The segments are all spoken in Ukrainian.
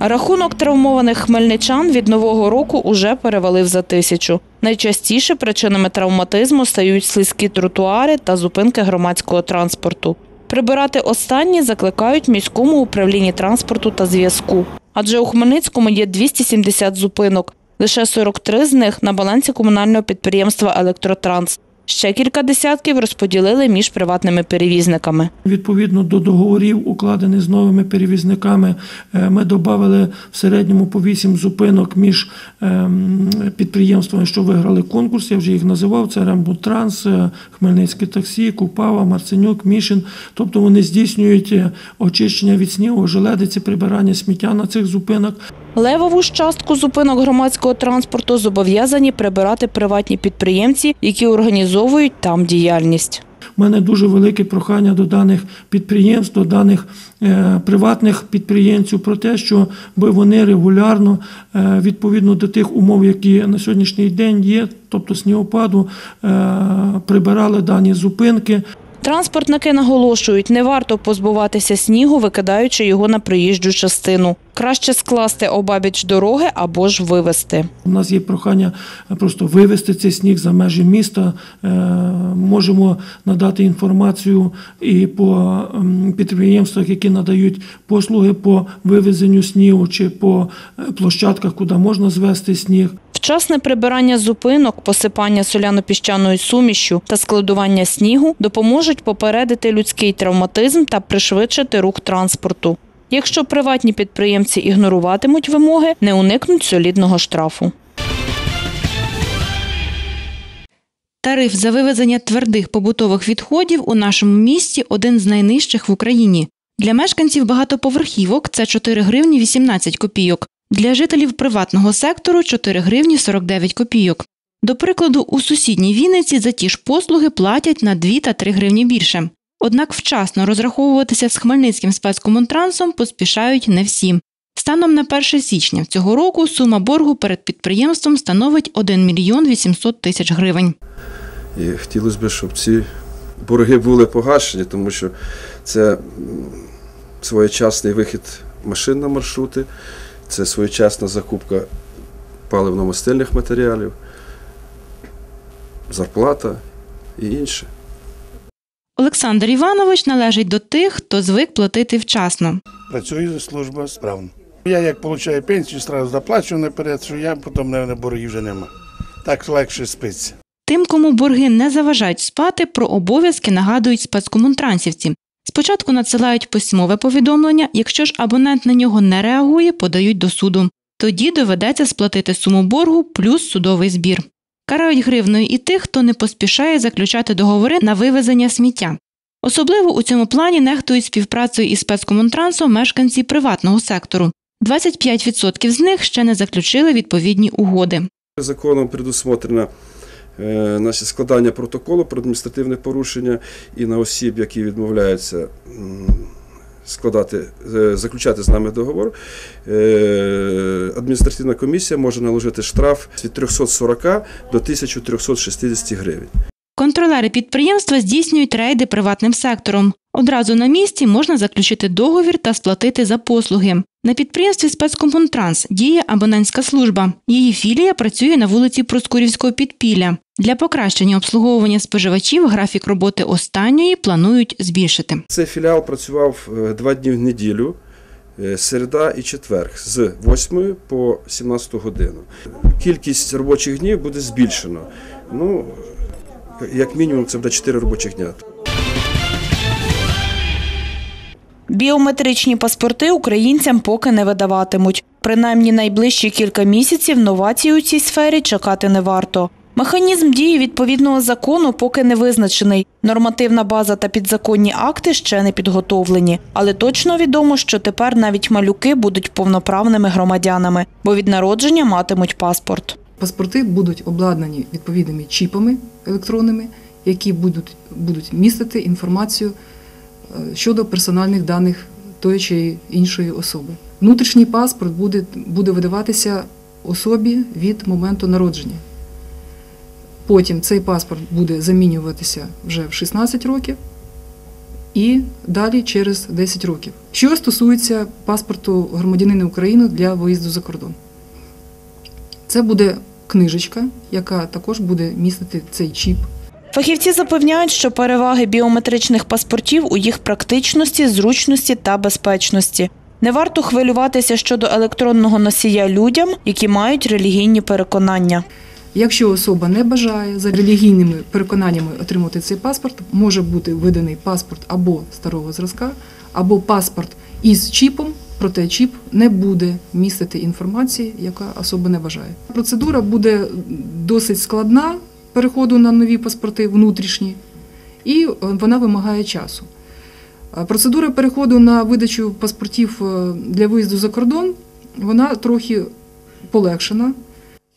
Рахунок травмованих хмельничан від нового року уже перевалив за тисячу. Найчастіше причинами травматизму стають слизькі тротуари та зупинки громадського транспорту. Прибирати останні закликають міському управлінні транспорту та зв'язку. Адже у Хмельницькому є 270 зупинок. Лише 43 з них на балансі комунального підприємства Електротранс. Ще кілька десятків розподілили між приватними перевізниками. Відповідно до договорів, укладених з новими перевізниками, е, ми додали в середньому по 8 зупинок між ем, підприємствами, що виграли конкурс. Я вже їх називав. Це Рембутранс, е, Хмельницьке таксі, Купава, Марценюк, Мішин. Тобто вони здійснюють е, очищення від снігу, желедиці, прибирання сміття на цих зупинок. Левову ж частку зупинок громадського транспорту зобов'язані прибирати приватні підприємці, які організовують там діяльність. У мене дуже велике прохання до даних підприємств, до даних е, приватних підприємців про те, що би вони регулярно, е, відповідно до тих умов, які на сьогоднішній день є, тобто снігопаду, е, прибирали дані зупинки. Транспортники наголошують, не варто позбуватися снігу, викидаючи його на проїжджу частину. Краще скласти обабіч дороги або ж вивезти. У нас є прохання просто вивезти цей сніг за межі міста. Е, Можемо надати інформацію і по ем, підприємствах, які надають послуги по вивезенню снігу чи по е, площадках, куди можна звезти сніг. Вчасне прибирання зупинок, посипання соляно-піщаною сумішю та складування снігу допоможуть попередити людський травматизм та пришвидшити рух транспорту. Якщо приватні підприємці ігноруватимуть вимоги, не уникнуть солідного штрафу. Тариф за вивезення твердих побутових відходів у нашому місті один з найнижчих в Україні. Для мешканців багатоповерхівок це 4 гривні 18 копійок. Для жителів приватного сектору 4 гривні 49 копійок. До прикладу, у сусідній Вінниці за ті ж послуги платять на 2 та 3 гривні більше. Однак вчасно розраховуватися з Хмельницьким спецкомунтрансом поспішають не всі. Станом на 1 січня цього року сума боргу перед підприємством становить 1 мільйон 800 тисяч гривень. І хотілося б, щоб ці борги були погашені, тому що це своєчасний вихід машин на маршрути, це своєчасна закупка паливно-мастильних матеріалів, зарплата і інше. Олександр Іванович належить до тих, хто звик платити вчасно. Працює служба справно. Я як отримую пенсію, одразу заплачу наперед, що я потім не боргів вже нема. Так легше спиться. Тим, кому борги не заважають спати, про обов'язки нагадують спецкомунтрансівці. Спочатку надсилають письмове повідомлення, якщо ж абонент на нього не реагує, подають до суду. Тоді доведеться сплатити суму боргу плюс судовий збір. Карають гривною і тих, хто не поспішає заключати договори на вивезення сміття. Особливо у цьому плані нехтують співпрацею із спецкомунтрансом мешканці приватного сектору. 25% з них ще не заключили відповідні угоди. Законом предусмотрено е, значить, складання протоколу про адміністративне порушення і на осіб, які відмовляються складати, е, заключати з нами договор, е, адміністративна комісія може наложити штраф від 340 до 1360 гривень. Контролери підприємства здійснюють рейди приватним сектором. Одразу на місці можна заключити договір та сплатити за послуги. На підприємстві спецкомпунтранс діє абонентська служба. Її філія працює на вулиці Проскурівського підпілля. Для покращення обслуговування споживачів графік роботи останньої планують збільшити. Цей філіал працював е, два дні в неділю, е, середа і четверг, з 8 по 17 годину. Кількість робочих днів буде збільшено. Ну, як мінімум, це буде 4 робочих дня. Біометричні паспорти українцям поки не видаватимуть. Принаймні найближчі кілька місяців новацій у цій сфері чекати не варто. Механізм дії відповідного закону поки не визначений. Нормативна база та підзаконні акти ще не підготовлені. Але точно відомо, що тепер навіть малюки будуть повноправними громадянами, бо від народження матимуть паспорт. Паспорти будуть обладнані відповідними чіпами електронними, які будуть, будуть містити інформацію щодо персональних даних тої чи іншої особи. Внутрішній паспорт буде, буде видаватися особі від моменту народження. Потім цей паспорт буде замінюватися вже в 16 років, і далі через 10 років. Що стосується паспорту громадянина України для виїзду за кордон, це буде книжечка, яка також буде містити цей чіп. Фахівці запевняють, що переваги біометричних паспортів у їх практичності, зручності та безпечності. Не варто хвилюватися щодо електронного носія людям, які мають релігійні переконання. Якщо особа не бажає за релігійними переконаннями отримати цей паспорт, може бути виданий паспорт або старого зразка, або паспорт із чіпом, проте чіп не буде містити інформації, яка особа не бажає. Процедура буде досить складна переходу на нові паспорти внутрішні, і е, вона вимагає часу. Процедура переходу на видачу паспортів е, для виїзду за кордон вона трохи полегшена.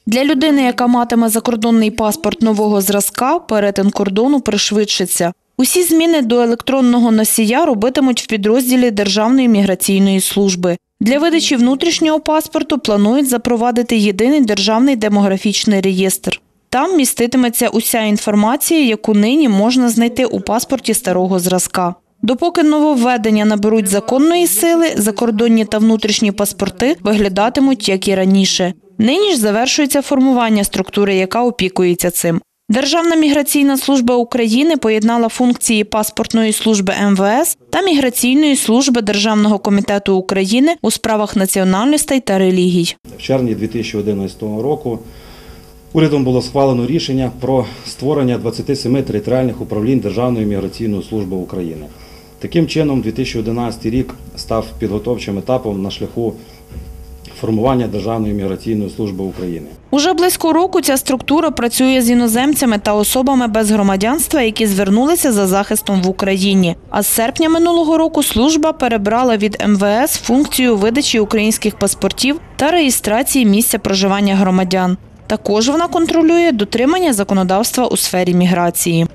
Для людини, яка матиме закордонний паспорт нового зразка, перетин кордону пришвидшиться. Усі зміни до електронного носія робитимуть в підрозділі Державної міграційної служби. Для видачі внутрішнього паспорту планують запровадити єдиний державний демографічний реєстр. Там міститиметься уся інформація, яку нині можна знайти у паспорті старого зразка. Допоки нововведення наберуть законної сили, закордонні та внутрішні паспорти виглядатимуть як і раніше. Нині ж завершується формування структури, яка опікується цим. Державна міграційна служба України поєднала функції паспортної служби МВС та міграційної служби Державного комітету України у справах національностей та релігій. В червні 2011 року урядом було схвалено рішення про створення 27 територіальних управлінь Державної міграційної служби України. Таким чином, 2011 рік став підготовчим етапом на шляху формування Державної міграційної служби України. Уже близько року ця структура працює з іноземцями та особами без громадянства, які звернулися за захистом в Україні. А з серпня минулого року служба перебрала від МВС функцію видачі українських паспортів та реєстрації місця проживання громадян. Також вона контролює дотримання законодавства у сфері міграції.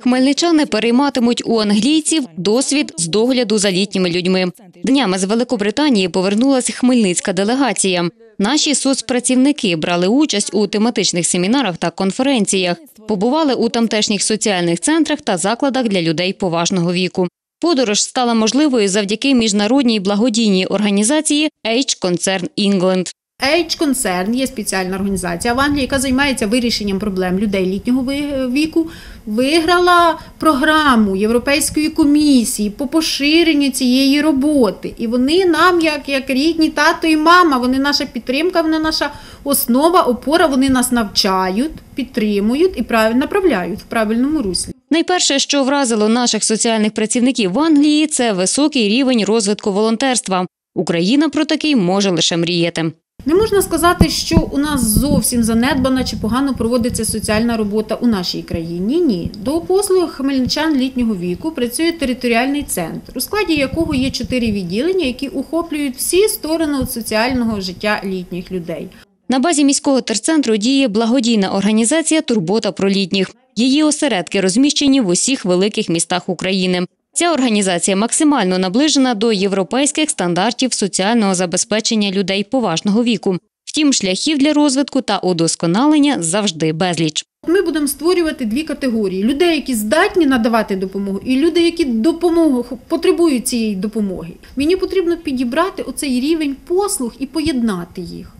Хмельничани перейматимуть у англійців досвід з догляду за літніми людьми. Днями з Великобританії повернулася хмельницька делегація. Наші соцпрацівники брали участь у тематичних семінарах та конференціях, побували у тамтешніх соціальних центрах та закладах для людей поважного віку. Подорож стала можливою завдяки міжнародній благодійній організації Age Concern England. Age Concern є спеціальна організація в Англії, яка займається вирішенням проблем людей літнього віку. Виграла програму Європейської комісії по поширенню цієї роботи. І вони нам, як, як рідні тато і мама, вони наша підтримка, вони наша основа, опора. Вони нас навчають, підтримують і направляють в правильному руслі. Найперше, що вразило наших соціальних працівників в Англії, це високий рівень розвитку волонтерства. Україна про такий може лише мріяти. Не можна сказати, що у нас зовсім занедбана чи погано проводиться соціальна робота у нашій країні. Ні, до послуг хмельничан літнього віку працює територіальний центр, у складі якого є чотири відділення, які охоплюють всі сторони соціального життя літніх людей. На базі міського терцентру діє благодійна організація Турбота про літніх. Її осередки розміщені в усіх великих містах України. Ця організація максимально наближена до європейських стандартів соціального забезпечення людей поважного віку. Втім, шляхів для розвитку та удосконалення завжди безліч. Ми будемо створювати дві категорії: людей, які здатні надавати допомогу, і люди, які допомогу потребують цієї допомоги. Мені потрібно підібрати оцей рівень послуг і поєднати їх.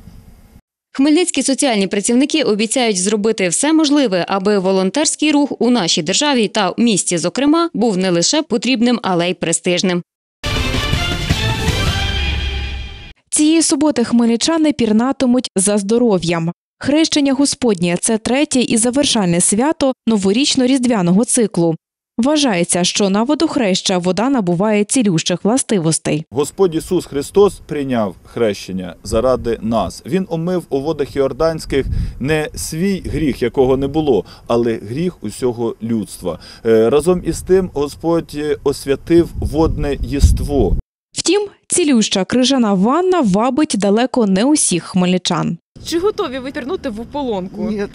Хмельницькі соціальні працівники обіцяють зробити все можливе, аби волонтерський рух у нашій державі та в місті, зокрема, був не лише потрібним, але й престижним. Цієї суботи хмельничани пірнатимуть за здоров'ям. Хрещення Господнє це третє і завершальне свято новорічно-різдвяного циклу. Вважається, що на водохреща вода набуває цілющих властивостей. Господь Ісус Христос прийняв хрещення заради нас. Він омив у водах Йорданських не свій гріх, якого не було, але гріх усього людства. Е, Разом із тим Господь освятив водне єство. Втім, цілюща крижана ванна вабить далеко не усіх хмельничан. Чи готові ви пірнути в ополонку? Нет,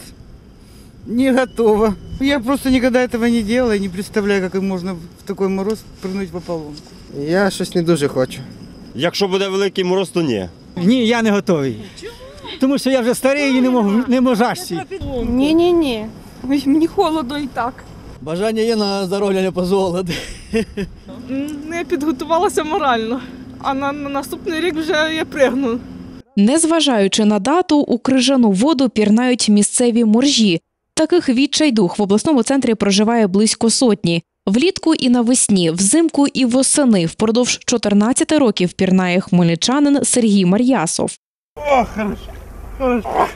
не готова. Я просто никогда этого не делала и не представляю, как можно в такой мороз прыгнуть в ополонку. Я щось не дуже хочу. Якщо буде великий мороз, то ні. Ні, я не готовий. Тому що я вже старий і не можу не можу. Ні, ні, ні. Мені холодно і так. Бажання є на здоров'я не дозволити. Не підготувалася морально, а на, на наступний рік вже я пригну. Незважаючи на дату, у крижану воду пірнають місцеві моржі. Таких відчайдух в обласному центрі проживає близько сотні. Влітку і навесні, взимку і восени впродовж 14 років пірнає хмельничанин Сергій Мар'ясов. О, хорошо. Хорошо.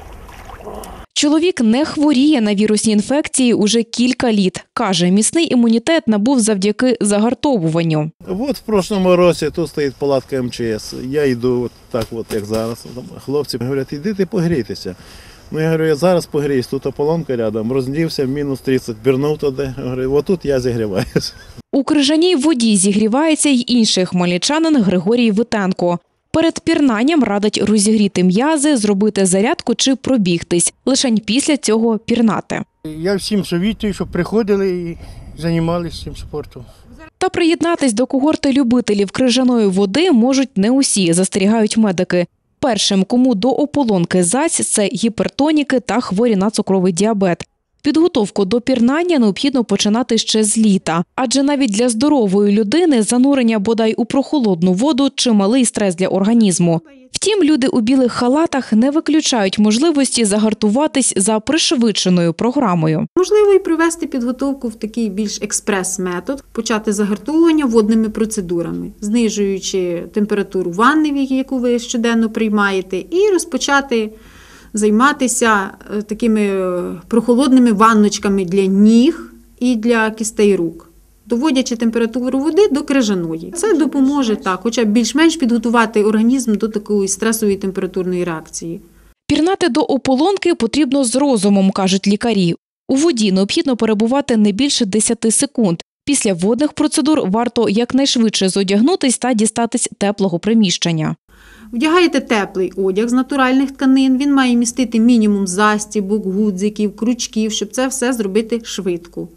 Чоловік не хворіє на вірусні інфекції уже кілька літ. Каже, міцний імунітет набув завдяки загартовуванню. От в прошлому році тут стоїть палатка МЧС. Я йду от так, от як зараз. Хлопці говорять, іди ти погрійтеся. Ну, я говорю, я зараз погріюсь, тут ополонка рядом, роздівся, мінус 30, пірнув туди. Говорю, отут я зігріваюся. У крижаній воді зігрівається й інший хмельничанин Григорій Витенко. Перед пірнанням радить розігріти м'язи, зробити зарядку чи пробігтись. Лишень після цього пірнати. Я всім совітую, щоб приходили і займалися цим спортом. Та приєднатись до когорти любителів крижаної води можуть не усі, застерігають медики. Першим, кому до ополонки зась, це гіпертоніки та хворі на цукровий діабет. Підготовку до пірнання необхідно починати ще з літа, адже навіть для здорової людини занурення бодай у прохолодну воду чималий стрес для організму. Втім, люди у білих халатах не виключають можливості загартуватись за пришвидшеною програмою. Можливо, і провести підготовку в такий більш експрес-метод, почати загартовування водними процедурами, знижуючи температуру ванни, яку ви щоденно приймаєте, і розпочати займатися е, такими е, прохолодними ванночками для ніг і для кістей рук. Доводячи температуру води до крижаної. Це допоможе так, хоча б більш-менш підготувати організм до такої стресової температурної реакції. Пірнати до ополонки потрібно з розумом, кажуть лікарі. У воді необхідно перебувати не більше 10 секунд. Після водних процедур варто якнайшвидше зодягнутись та дістатись теплого приміщення. Вдягаєте теплий одяг з натуральних тканин. Він має містити мінімум застібок, гудзиків, крючків, щоб це все зробити швидко.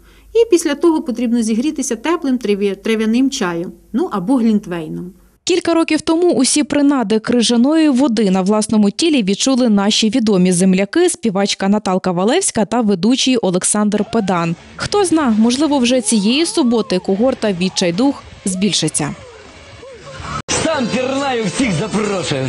І після того потрібно зігрітися теплим трав'я- трав'яним чаєм, ну або глінтвейном. Кілька років тому усі принади крижаної води на власному тілі відчули наші відомі земляки, співачка Наталка Валевська та ведучий Олександр Педан. Хто зна, можливо, вже цієї суботи когорта відчайдух збільшиться. Сам пірнаю, всіх запрошую.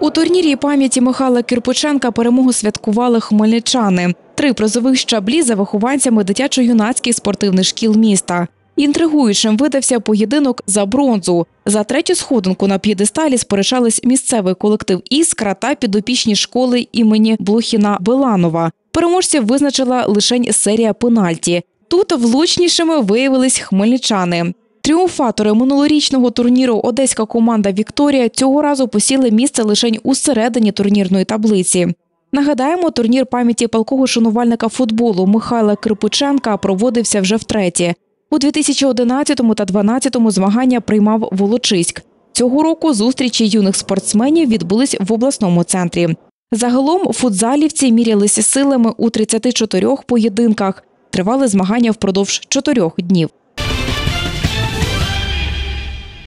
У турнірі пам'яті Михайла Кирпиченка перемогу святкували хмельничани. Три призових щаблі за вихованцями дитячо-юнацьких спортивних шкіл міста. Інтригуючим видався поєдинок за бронзу. За третю сходинку на п'єдесталі сперечались місцевий колектив Іскра та підопічні школи імені Блохіна Беланова. Переможців визначила лише серія пенальті. Тут влучнішими виявились хмельничани. Тріумфатори минулорічного турніру одеська команда Вікторія цього разу посіли місце лише у середині турнірної таблиці. Нагадаємо, турнір пам'яті палкого шанувальника футболу Михайла Кирпиченка проводився вже втретє. У 2011 та 2012 змагання приймав Волочиськ. Цього року зустрічі юних спортсменів відбулись в обласному центрі. Загалом футзалівці мірялися силами у 34 поєдинках. Тривали змагання впродовж чотирьох днів.